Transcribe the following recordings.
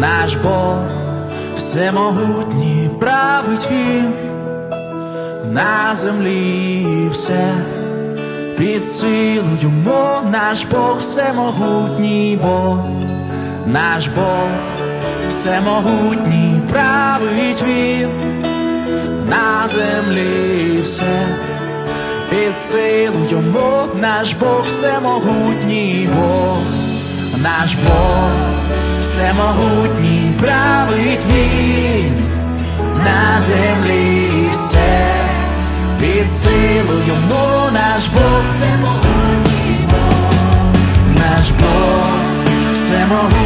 наш Бог, всемогутній править він. На землі все під силу йому наш Бог, всемогутній Бог, наш Бог, всемогутній править він. На землі все під силу йому наш Бог, всемогутній Бог, наш Бог, всемогутній править він на землі все під силу йому наш Бог, всемогутній Бог, наш Бог, всемогутній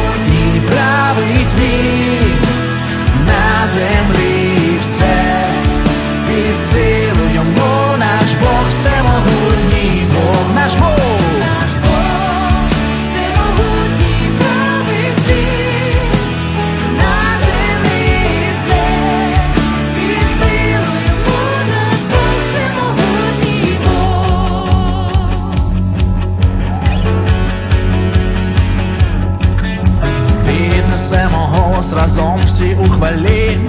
Голос разом всі у хвалі.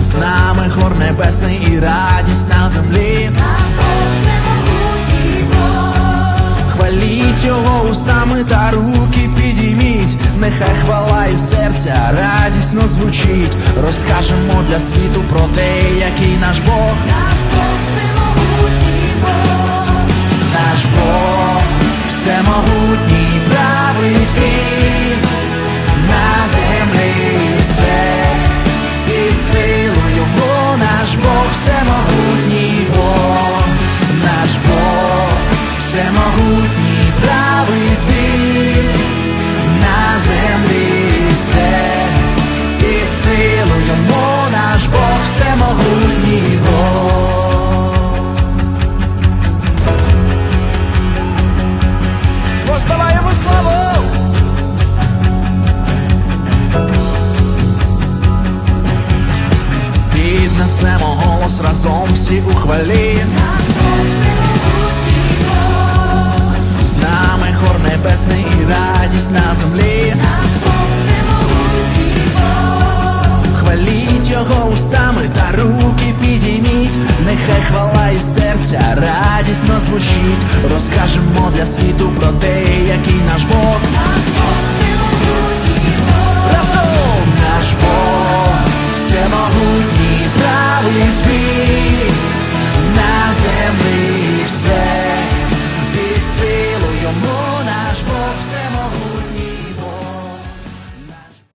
З нами хор небесний і радість на землі. Хваліть його устами та руки підійміть. Нехай хвала із серця радісно звучить. Розкажемо для світу про те, який наш Бог, наш Бог всемогутній Бог, Голос разом всі у хвалі. З нами хор небесний і радість на землі. Хваліть його устами та руки підійміть. Нехай хвала із серця радісно звучить. Розкажемо для світу про те, який наш Бог. Một